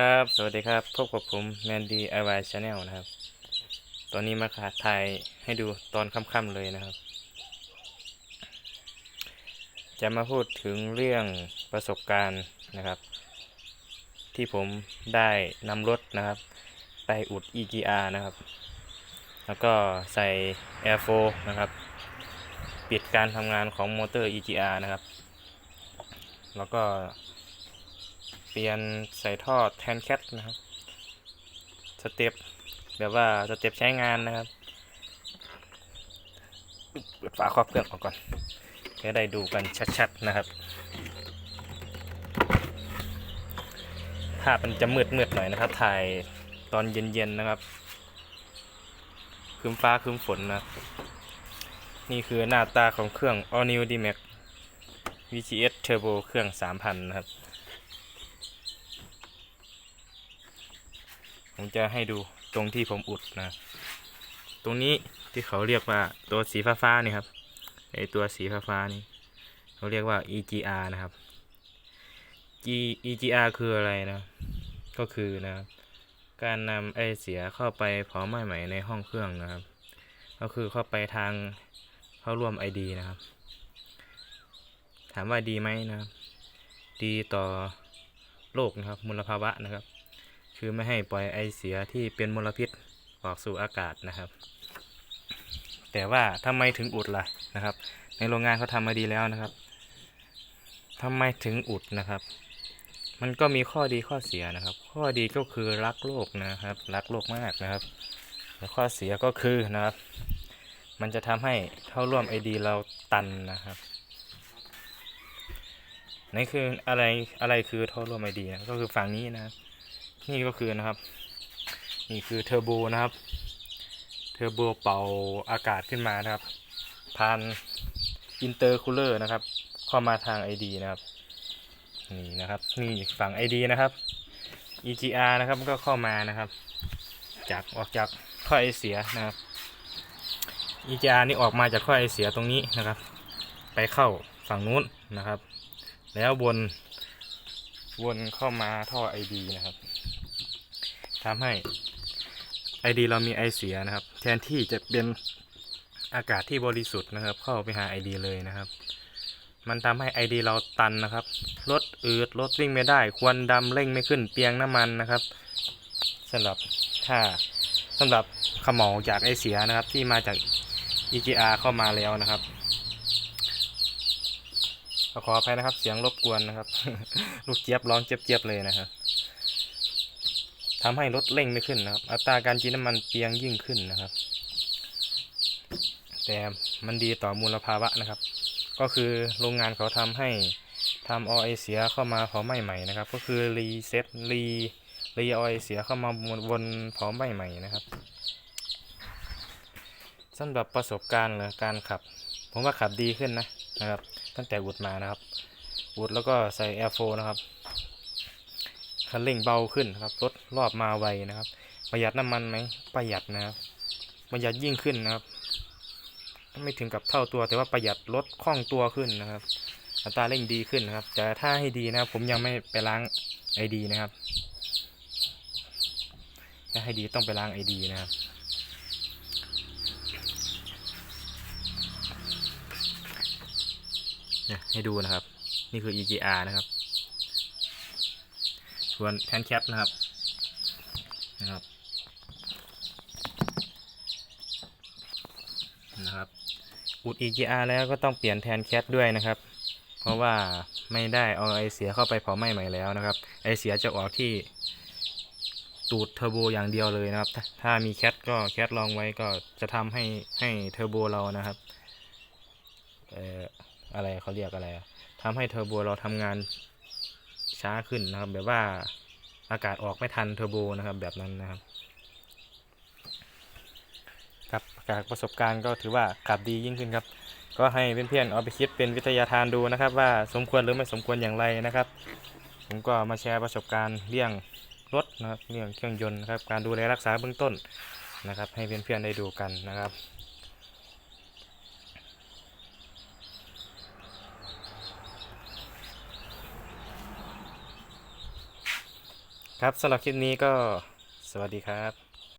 ครับ สวัสดีครับ พบกับผมแมนดี้ไอวายชาแนลนะครับ ตอนนี้มาขาถ่ายให้ดูตอนค่ำๆเลยนะครับ จะมาพูดถึงเรื่องประสบการณ์นะครับ ที่ผมได้นำรถนะครับ ไปอุด EGR นะครับ แล้วก็ใส่ Air 4 นะครับ ปิดการทำงานของมอเตอร์ EGR นะครับ แล้วก็ เปลี่ยนใส่ท่อแทนแคทนะครับ สเต็ปแบบว่าสเต็ปใช้งานนะครับเปิดฝาครอบเครื่องออกก่อนจะได้ดูกันชัดๆนะครับ ภาพมันจะมืดๆหน่อยนะครับ ถ่ายตอนเย็นๆนะครับคืมฟ้าคืมฝนนะ นี่คือหน้าตาของเครื่อง All New D-Max VGS Turbo เครื่อง 3,000 นะครับ ผมจะให้ดูตรงที่ผมอุดนะ ตรงนี้ที่เขาเรียกว่าตัวสีฟ้าฟ้าๆนี่ครับไอตัวสีฟ้าฟ้าๆนี่เขาเรียกว่า EGR นะครับ G EGR คืออะไรนะ ก็คือนะการนำไอเสียเข้าไปเผาไหม้ใหม่ในห้องเครื่องนะครับ ก็คือเข้าไปทางเข้าร่วม ID นะครับ ถามว่าดีไหมนะครับ ดีต่อโลกนะครับมลภาวะนะครับ คือไม่ให้ปล่อยไอเสียที่เป็นมลพิษออกสู่อากาศนะครับ แต่ว่าทำไมถึงอุดล่ะนะครับ ในโรงงานเขาทำมาดีแล้วนะครับทำไมถึงอุดนะครับ มันก็มีข้อดีข้อเสียนะครับ ข้อดีก็คือรักโลกนะครับ รักโลกมากนะครับแล้วข้อเสียก็คือนะครับ มันจะทำให้เข้าร่วมไอดีเราตันนะครับนี่คืออะไรอะไรคือท่อร่วมไอดีนะก็คือฝั่งนี้นะครับ นี่ก็คือนะครับ นี่คือเทอร์โบนะครับ เทอร์โบเป่าอากาศขึ้นมานะครับผ่านอินเตอร์คูลเลอร์นะครับ เข้ามาทาง ID นะครับ นี่นะครับ นี่ฝั่ง ID นะครับ EGR นะครับก็เข้ามานะครับ จากออกจากข้อไอเสียนะครับ EGR นี่ออกมาจากข้อไอเสียตรงนี้นะครับ ไปเข้าฝั่งนู้นนะครับ แล้ววนวนเข้ามาท่อ ID นะครับ ทำให้ ID เรามีไอเสียนะครับ แทนที่จะเป็นอากาศที่บริสุทธิ์นะครับ เข้าไปหา ID เลยนะครับ มันทำให้ ID เราตันนะครับรถอืดรถวิ่งไม่ได้ ควันดำเร่งไม่ขึ้นเปียงน้ำมันนะครับสำหรับถ้าสำหรับขมเหลาจากไอเสียนะครับ ที่มาจาก EGR เข้ามาแล้วนะครับขออภัยนะครับ เสียงรบกวนนะครับ ลูกเจี๊ยบร้องเจี๊ยบๆเลยนะครับ ทำให้รถเร่งไม่ขึ้นนะครับ อัตราการกินน้ำมันเปียงยิ่งขึ้นนะครับ แต่มันดีต่อมูลภาวะนะครับ ก็คือโรงงานเขาทำให้ทำอไอเสียเข้ามาเผาไหม้ใหม่นะครับ ก็คือรีเซ็ตรีรีออยเสียเข้ามาวนเผาไหม้ใหม่นะครับสำหรับประสบการณ์หรือการขับ ผมว่าขับดีขึ้นนะนะครับ ตั้งแต่อุดมานะครับอุดแล้วก็ใส่ Air 4นะครับ คันเร่งเบาขึ้นนะครับรถรอบมาไวนะครับ ประหยัดน้ำมันไหมประหยัดนะครับ ประหยัดยิ่งขึ้นนะครับไม่ถึงกับเท่าตัวแต่ว่าประหยัดลดคล่องตัวขึ้นนะครับอัตราเร่งดีขึ้นนะครับ แต่ถ้าให้ดีนะครับ ผมยังไม่ไปล้างไอดีนะครับถ้าให้ดีต้องไปล้างไอดีนะครับให้ดูนะครับ นี่คือ EGR นะครับ ส่วนแทนแคปนะครับนะครับนะครับ อุด EGR แล้วก็ต้องเปลี่ยนแทนแคปด้วยนะครับ เพราะว่าไม่ได้เอาไอเสียเข้าไปเผาไหม้ใหม่แล้วนะครับ ไอเสียจะออกที่ตูดเทอร์โบอย่างเดียวเลยนะครับ ถ้ามีแคทก็แคทลองไว้ก็จะทำให้ให้เทอร์โบเรานะครับเอ่ออะไรเขาเรียกอะไรทำให้เทอร์โบเราทำงาน ช้าขึ้นนะครับ แบบว่าอากาศออกไม่ทันเทอร์โบนะครับ แบบนั้นนะครับ ครับจากประสบการณ์ก็ถือว่าขับดียิ่งขึ้นครับ ก็ให้เพื่อนๆเอาไปคิดเป็นวิทยาทานดูนะครับ ว่าสมควรหรือไม่สมควรอย่างไรนะครับ ผมก็มาแชร์ประสบการณ์เรื่องรถนะครับเรื่องเครื่องยนต์นะครับการดูแลรักษาเบื้องต้นนะครับ ให้เพื่อนๆได้ดูกันนะครับ ครับสำหรับคลิปนี้ก็สวัสดีครับ